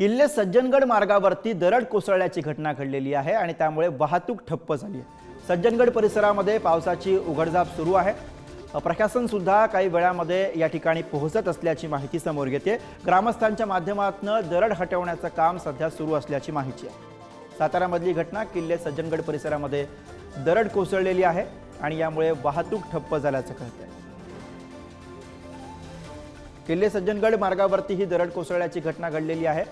किल्ले सज्जनगड मार्गावरती दरड कोसळल्याची घटना घडलेली आहे आणि त्यामुळे वाहतूक ठप्प झाली आहे. सज्जनगड परिसरामध्ये पावसाची उघडझाप सुरू आहे. प्रशासनसुद्धा प्रशासन सुद्धा काही वेळामध्ये या ठिकाणी पोहोचत असल्याची माहिती समोर येते. ग्रामस्थांच्या माध्यमातून दरड हटवण्याचं काम सध्या सुरू असल्याची माहिती आहे. सातारामधली घटना किल्ले सज्जनगड परिसरामध्ये दरड कोसळलेली आहे आणि यामुळे वाहतूक ठप्प झाल्याचं कळतंय. किल्ले सज्जनगड मार्गावरती ही दरड कोसळल्याची घटना घडलेली आहे.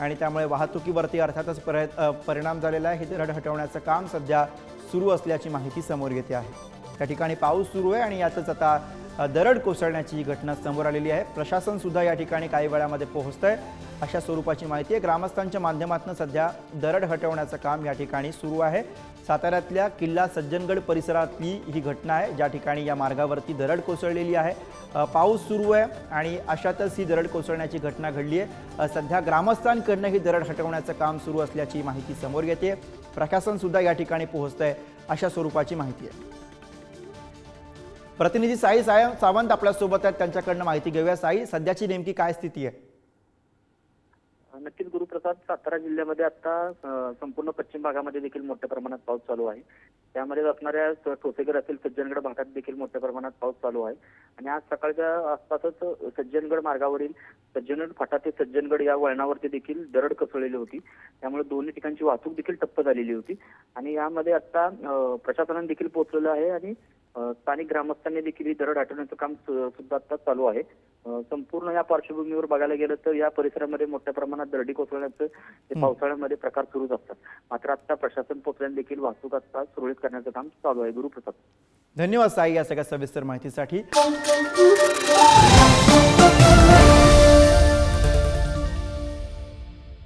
आणि त्यामुळे वाहतुकीवरती अर्थातच पर- परिणाम झालेला आहे. ही दरड हटवण्याचं काम सध्या सुरू असल्याची माहिती समोर येते आहे. त्या ठिकाणी पाऊस सुरू आहे आणि यातच आता दरड कोसळण्याची ही घटना समोर आलेली आहे. प्रशासन सुद्धा या ठिकाणी काही वेळामध्ये पोहोचतंय. अशा स्वरूपाची माहिती आहे. ग्रामस्थांच्या माध्यमातून सध्या दरड हटवण्याचं काम या ठिकाणी सुरू आहे. साताऱ्यातल्या किल्ला सज्जनगड परिसरातली ही घटना आहे. ज्या ठिकाणी या मार्गावरती दरड कोसळलेली आहे. पाऊस सुरू आहे आणि अशातच ही दरड कोसळण्याची घटना घडली आहे. सध्या ग्रामस्थांकडनं ही दरड हटवण्याचं काम सुरू असल्याची माहिती समोर येते. प्रशासनसुद्धा या ठिकाणी पोहोचतंय अशा स्वरूपाची माहिती आहे. प्रतिनिधी साई साय सावंत आपल्यासोबत आहेत. त्यांच्याकडनं माहिती घेऊया. साई सध्याची नेमकी काय स्थिती आहे? नक्कीच गुरुप्रसाद सातारा जिल्ह्यामध्ये आता संपूर्ण पश्चिम भागामध्ये देखील मोठ्या प्रमाणात पाऊस चालू आहे. त्यामध्ये असणाऱ्या स- ठोसेगर असेल सज्जनगड भागात देखील मोठ्या प्रमाणात पाऊस चालू आहे. आणि आज सकाळच्या आसपासच सज्जनगड मार्गावरील सज्जनगड फाटा ते सज्जनगड या वळणावरती देखील दरड कोसळलेली होती. त्यामुळे दोन्ही ठिकाणची वाहतूक देखील ठप्प झालेली होती. आणि यामध्ये आता अ, प्रशासनाने देखील पोहोचलेलं आहे आणि स्थानिक ग्रामस्थांनी देखील ही दरड हटवण्याचं काम सुद्धा आता चालू आहे. संपूर्ण या पार्श्वभूमीवर बघायला गेलं तर या परिसरामध्ये मोठ्या प्रमाणात दरडी कोसळण्याचं हे पावसाळ्यामध्ये प्रकार सुरूच असतात. मात्र आता प्रशासन पोहोचल्याने देखील वाहतूक आता सुरळीत करण्याचं काम चालू आहे. गुरुप्रसाद. धन्यवाद साई या सगळ्या सविस्तर माहितीसाठी.